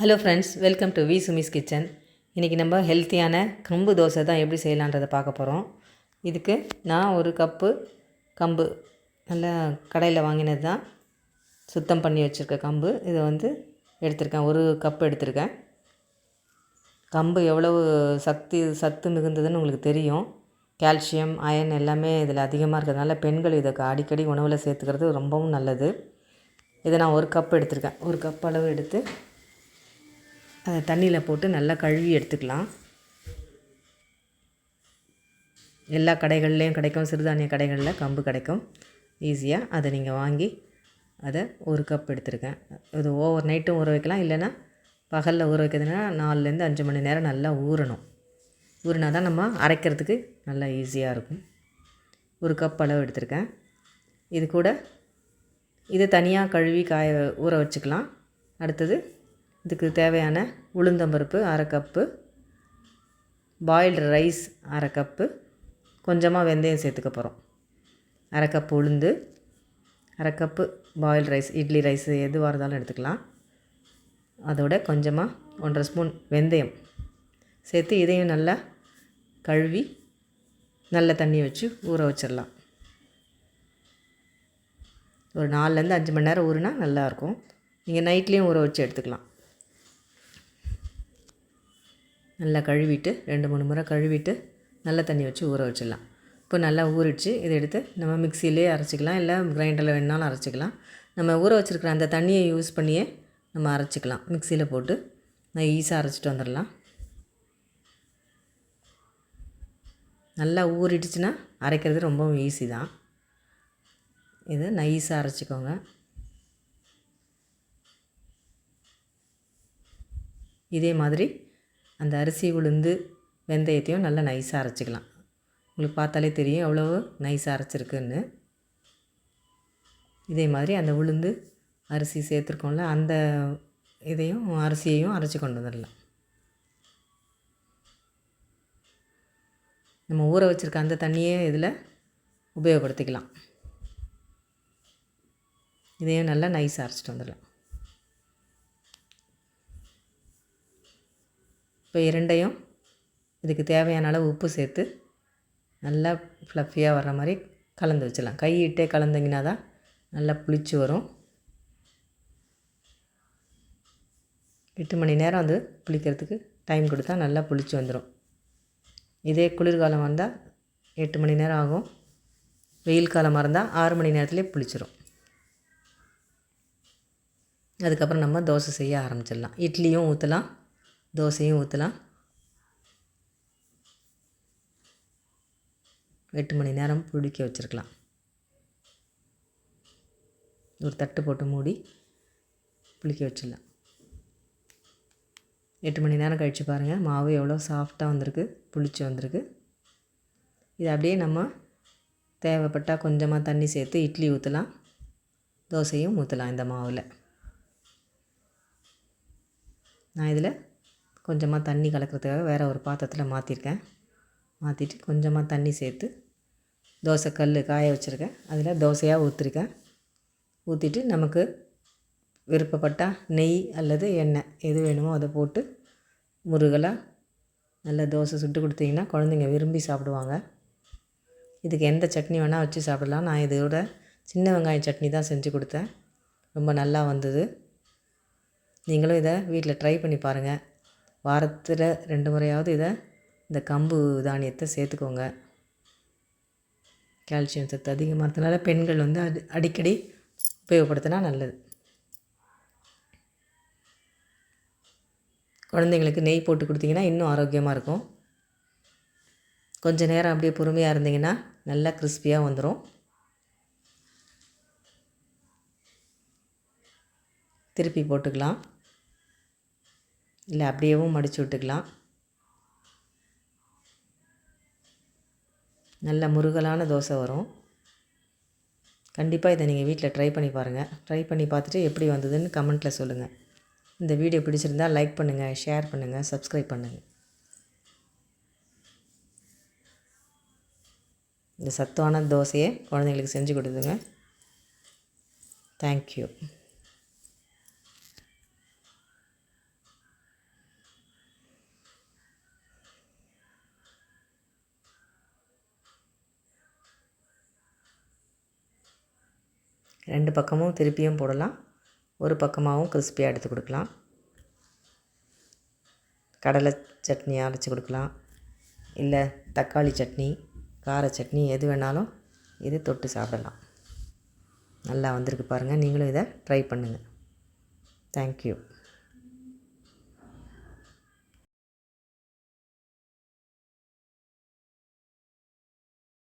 Hello friends welcome to V Sumi's kitchen இன்றைக்கி நம்ம ஹெல்த்தியான கம்பு தோசை தான் எப்படி செய்யலான்றதை பார்க்க போகிறோம் இதுக்கு நான் ஒரு கப்பு கம்பு நல்லா கடையில் வாங்கினது தான். சுத்தம் பண்ணி வச்சுருக்க கம்பு. இதை வந்து எடுத்திருக்கேன். ஒரு கப் எடுத்திருக்கேன். கம்பு எவ்வளவு சக்தி சத்து மிகுந்ததுன்னு உங்களுக்கு தெரியும். கால்சியம் அயன் எல்லாமே இதில் அதிகமாக இருக்கிறதுனால பெண்கள் இதை அடிக்கடி உணவில் சேர்த்துக்கிறது ரொம்பவும் நல்லது. இதை நான் ஒரு கப் எடுத்திருக்கேன். ஒரு கப் அளவு எடுத்து அதை தண்ணியில் போட்டு நல்லா கழுவி எடுத்துக்கலாம். எல்லா கடைகள்லேயும் கிடைக்கும் சிறுதானிய கடைகளில் கம்பு கிடைக்கும். ஈஸியாக அதை நீங்கள் வாங்கி அதை ஒரு கப் எடுத்துருக்கேன் இது ஓவர் நைட்டும் ஊற வைக்கலாம். இல்லைன்னா பகலில் ஊற வைக்கிறதுனா நாலுலேருந்து அஞ்சு மணி நேரம் நல்லா ஊறணும். ஊறினா தான் நம்ம அரைக்கிறதுக்கு நல்லா ஈஸியாக இருக்கும். ஒரு கப் அளவு எடுத்திருக்கேன். இது கூட இது தனியாக கழுவி காய ஊற வச்சுக்கலாம். அடுத்தது இதுக்கு தேவையான உளுந்தம்பருப்பு அரை கப்பு பாயில்டு ரைஸ் அரை கப்பு கொஞ்சமாக வெந்தயம் சேர்த்துக்க போகிறோம் அரை கப்பு உளுந்து அரை cup boiled rice idli rice எதுவாக இருந்தாலும் எடுத்துக்கலாம். அதோட கொஞ்சமாக ஒன்றரை ஸ்பூன் வெந்தயம் சேர்த்து இதையும் நல்லா கழுவி நல்ல தண்ணி வச்சு ஊற வச்சிடலாம். ஒரு நாலுலேருந்து அஞ்சு மணி நேரம் ஊறினா நல்லாயிருக்கும் நீங்கள் நைட்லேயும் ஊற வச்சு எடுத்துக்கலாம். நல்லா கழுவிட்டு ரெண்டு மூணு முறை கழுவிட்டு நல்ல தண்ணி வச்சு ஊற வச்சிடலாம். இப்போ நல்லா ஊறிடுச்சு. இதை எடுத்து நம்ம மிக்சியிலே அரைச்சிக்கலாம். இல்லை கிரைண்டரில் வேணாலும் அரைச்சிக்கலாம். நம்ம ஊற வச்சுருக்கிற அந்த தண்ணியை யூஸ் பண்ணியே நம்ம அரைச்சிக்கலாம். மிக்சியில் போட்டு நான் ஈஸியாக அரைச்சிட்டு வந்துடலாம். நல்லா ஊறிடுச்சுன்னா அரைக்கிறது ரொம்பவும் ஈஸி தான். இது நைஸாக அரைச்சிக்கோங்க. இதே மாதிரி அந்த அரிசி உளுந்து வெந்தயத்தையும் நல்லா நைஸாக அரைச்சிக்கலாம். உங்களுக்கு பார்த்தாலே தெரியும் எவ்வளோ நைஸாக அரைச்சிருக்குன்னு. இதே மாதிரி அந்த உளுந்து அரிசி சேர்த்துருக்கோம்ல அந்த இதையும் அரிசியையும் அரைச்சி கொண்டு வந்துடலாம். நம்ம ஊற வச்சுருக்க அந்த தண்ணியே இதில் உபயோகப்படுத்திக்கலாம். இதையும் நல்லா நைஸாக அரைச்சிட்டு வந்துடலாம். இப்போ இரண்டையும் இதுக்கு தேவையான அளவு உப்பு சேர்த்து நல்லா ஃப்ளஃபியாக வர்ற மாதிரி கலந்து வச்சிடலாம். கையிட்டே கலந்தீங்கன்னா தான் நல்லா புளிச்சு வரும். எட்டு மணி நேரம் வந்து புளிக்கிறதுக்கு டைம் கொடுத்தா நல்லா புளிச்சு வந்துடும் இதே குளிர்காலம் வந்தால் எட்டு மணி நேரம் ஆகும். வெயில் காலமாக இருந்தால் ஆறு மணி நேரத்துலேயே புளிச்சிடும் அதுக்கப்புறம் நம்ம தோசை செய்ய ஆரம்பிச்சிடலாம். இட்லியும் ஊற்றலாம் தோசையும் ஊற்றலாம் எட்டு மணி நேரம் புளிக்க வச்சுருக்கலாம். ஒரு தட்டு போட்டு மூடி புளிக்க வச்சிடலாம். எட்டு மணி நேரம் கழித்து பாருங்கள் மாவு எவ்வளோ சாஃப்டாக வந்திருக்கு புளிச்சு வந்திருக்கு. இது அப்படியே நம்ம தேவைப்பட்டால் கொஞ்சமாக தண்ணி சேர்த்து இட்லி ஊற்றலாம் தோசையும் ஊற்றலாம் இந்த மாவில். நான் இதில் கொஞ்சமாக தண்ணி கலக்கிறதுக்காக வேறு ஒரு பாத்திரத்தில் மாற்றிருக்கேன் மாற்றிட்டு கொஞ்சமாக தண்ணி சேர்த்து தோசை கல் காய வச்சுருக்கேன். அதில் தோசையாக ஊற்றிருக்கேன் ஊற்றிட்டு நமக்கு விருப்பப்பட்டால் நெய் அல்லது எண்ணெய் எது வேணுமோ அதை போட்டு முருகலாக நல்ல தோசை சுட்டு கொடுத்தீங்கன்னா குழந்தைங்க விரும்பி சாப்பிடுவாங்க. இதுக்கு எந்த சட்னி வேணால் வச்சு சாப்பிடலாம். நான் இதோட சின்ன வெங்காயம் சட்னி தான் செஞ்சு கொடுத்தேன். ரொம்ப நல்லா வந்தது. நீங்களும் இதை வீட்டில் ட்ரை பண்ணி பாருங்கள் வாரத்தில் ரெண்டு முறையாவது இதை இந்த கம்பு தானியத்தை சேர்த்துக்கோங்க. கால்சியம் சத்து அதிகமாக இருக்கிறதுனால பெண்கள் வந்து அடி அடிக்கடி உபயோகப்படுத்தினா நல்லது. குழந்தைங்களுக்கு நெய் போட்டு கொடுத்தீங்கன்னா இன்னும் ஆரோக்கியமாக இருக்கும். கொஞ்சம் நேரம் அப்படியே பொறுமையாக இருந்தீங்கன்னா நல்லா கிறிஸ்பியாக வந்துடும் திருப்பி போட்டுக்கலாம். இல்லை அப்படியேவும் மடித்து விட்டுக்கலாம். நல்ல முருகலான தோசை வரும். கண்டிப்பாக இதை நீங்கள் வீட்டில் ட்ரை பண்ணி பாருங்கள் ட்ரை பண்ணி பார்த்துட்டு எப்படி வந்ததுன்னு கமெண்ட்டில் சொல்லுங்கள் இந்த வீடியோ பிடிச்சிருந்தால் லைக் பண்ணுங்கள் ஷேர் பண்ணுங்கள் சப்ஸ்கிரைப் பண்ணுங்கள் இந்த சத்தான தோசையை குழந்தைங்களுக்கு செஞ்சு கொடுத்துங்க தேங்க்யூ ரெண்டு பக்கமும் திருப்பியும் போடலாம். ஒரு பக்கமாகவும் கிறிஸ்பியாக எடுத்து கொடுக்கலாம். கடலை சட்னி அரைச்சி கொடுக்கலாம். இல்லை தக்காளி சட்னி கார சட்னி எது வேணாலும் இது தொட்டு சாப்பிடலாம். நல்லா வந்திருக்கு பாருங்கள் நீங்களும் இதை ட்ரை பண்ணுங்கள் தேங்க்யூ